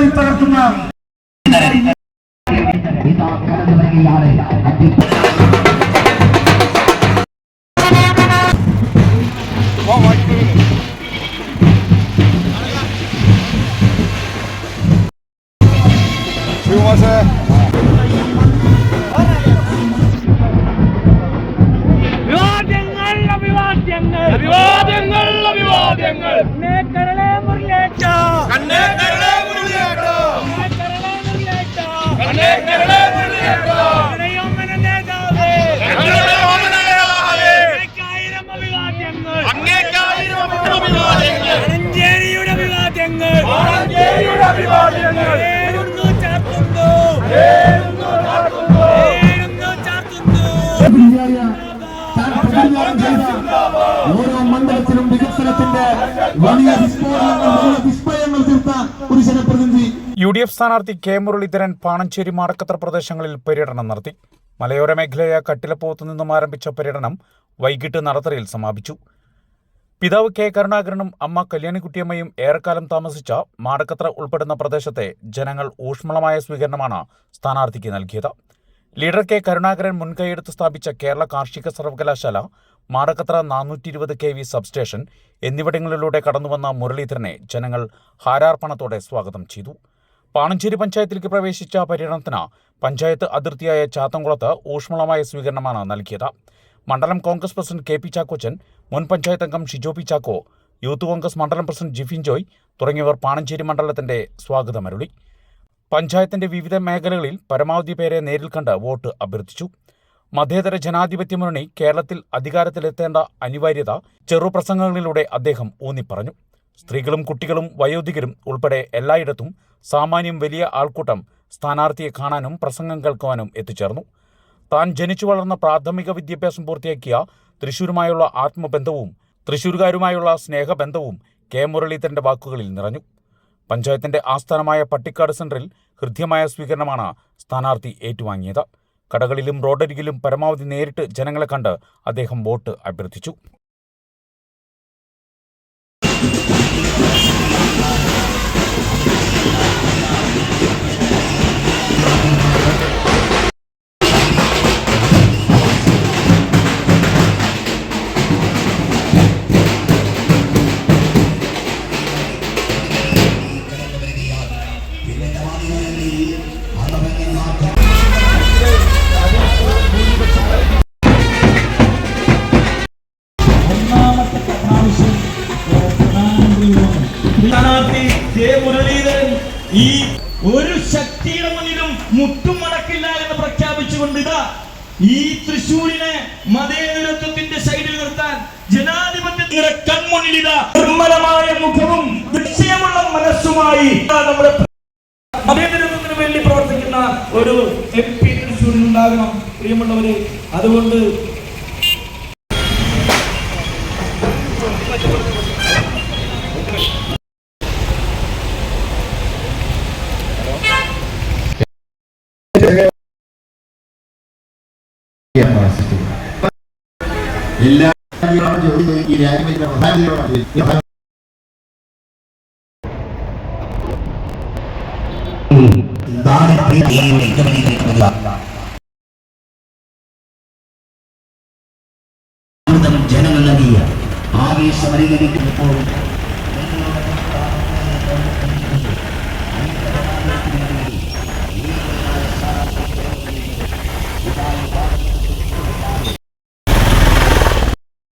ഊഴി പകർത്തുന്ന വിവാദ്യങ്ങൾ അഭിവാദ്യങ്ങൾ അഭിവാദ്യങ്ങൾ അഭിവാദ്യങ്ങൾ ഓരോ മണ്ഡലത്തിലും വികസനത്തിന്റെ വലിയ വിസ്മയങ്ങൾ തീർത്ത ഒരു ജനപ്രതിനിധി. യു ഡി എഫ് സ്ഥാനാർത്ഥി കെ മുരളീധരൻ പാണഞ്ചേരി മാടക്കത്ര പ്രദേശങ്ങളിൽ പര്യടനം നടത്തി. മലയോര മേഖലയായ കട്ടിലപ്പുറത്തു നിന്നും ആരംഭിച്ച പര്യടനം വൈകിട്ട് നടത്തറയിൽ സമാപിച്ചു. പിതാവ് കെ കരുണാകരനും അമ്മ കല്യാണിക്കുട്ടിയമ്മയും ഏറെക്കാലം താമസിച്ച മാടക്കത്ര ഉൾപ്പെടുന്ന പ്രദേശത്തെ ജനങ്ങൾ ഊഷ്മളമായ സ്വീകരണമാണ് സ്ഥാനാർത്ഥിക്ക് നൽകിയത്. ലീഡർ കെ കരുണാകരൻ മുൻകൈയെടുത്ത് സ്ഥാപിച്ച കേരള കാർഷിക സർവകലാശാല മാടക്കത്ര നാനൂറ്റി ഇരുപത് കെ വി സബ്സ്റ്റേഷൻ എന്നിവിടങ്ങളിലൂടെ കടന്നുവന്ന മുരളീധരനെ ജനങ്ങൾ ഹാരാർപ്പണത്തോടെ സ്വാഗതം ചെയ്തു. പാണഞ്ചേരി പഞ്ചായത്തിലേക്ക് പ്രവേശിച്ച പര്യടനത്തിന് പഞ്ചായത്ത് അതിർത്തിയായ ചാത്തംകുളത്ത് ഊഷ്മളമായ സ്വീകരണമാണ് നൽകിയത്. മണ്ഡലം Congress president K P Chakkochan മുൻ പഞ്ചായത്ത് അംഗം ഷിജോ പി ചാക്കോ യൂത്ത് കോൺഗ്രസ് മണ്ഡലം പ്രസിഡന്റ് ജിഫിൻ ജോയ് തുടങ്ങിയവർ പാണഞ്ചേരി മണ്ഡലത്തിന്റെ സ്വാഗതമരുളി. പഞ്ചായത്തിന്റെ വിവിധ മേഖലകളിൽ പരമാവധി പേരെ നേരിൽ കണ്ട് വോട്ട് അഭ്യർത്ഥിച്ചു. മതേതര ജനാധിപത്യ മുന്നണി കേരളത്തിൽ അധികാരത്തിലെത്തേണ്ട അനിവാര്യത ചെറുപ്രസംഗങ്ങളിലൂടെ അദ്ദേഹം ഊന്നിപ്പറഞ്ഞു. സ്ത്രീകളും കുട്ടികളും വയോധികരും ഉൾപ്പെടെ എല്ലായിടത്തും സാമാന്യം വലിയ ആൾക്കൂട്ടം സ്ഥാനാർത്ഥിയെ കാണാനും പ്രസംഗം കേൾക്കുവാനും എത്തിച്ചേർന്നു. താൻ ജനിച്ചു വളർന്ന പ്രാഥമിക വിദ്യാഭ്യാസം പൂർത്തിയാക്കിയ തൃശൂരുമായുള്ള ആത്മബന്ധവും തൃശൂരുകാരുമായുള്ള സ്നേഹബന്ധവും കെ മുരളീധരന്റെ വാക്കുകളിൽ നിറഞ്ഞു. പഞ്ചായത്തിന്റെ ആസ്ഥാനമായ പട്ടിക്കാട് സെന്ററിൽ ഹൃദ്യമായ സ്വീകരണമാണ് സ്ഥാനാർത്ഥി ഏറ്റുവാങ്ങിയത്. കടകളിലും റോഡരികിലും പരമാവധി നേരിട്ട് ജനങ്ങളെ കണ്ട് അദ്ദേഹം വോട്ട് അഭ്യർത്ഥിച്ചു. ഈ ഒരു ശക്തിയുടെ മുന്നിലും മുട്ടും മടക്കില്ല എന്ന് പ്രഖ്യാപിച്ചുകൊണ്ട് ഇതാ ഈ തൃശൂരിനെ മതേതരത്വത്തിന്റെ സൈഡിൽ നിർത്താൻ ജനാധിപത്യത്തിന്റെ കൺമുന്നിൽ ഇതാ നിർമ്മലമായ മുഖവും നിശ്ചയമുള്ള മനസ്സുമായി നമ്മുടെ മതേതരത്വത്തിന് വേണ്ടി പ്രവർത്തിക്കുന്ന ഒരു എം പി ഉണ്ടാകണം. പ്രിയമുള്ളവര് അതുകൊണ്ട് ജനങ്ങൾ നൽകിയ ആവേശം അനുകരിക്കുന്നപ്പോൾ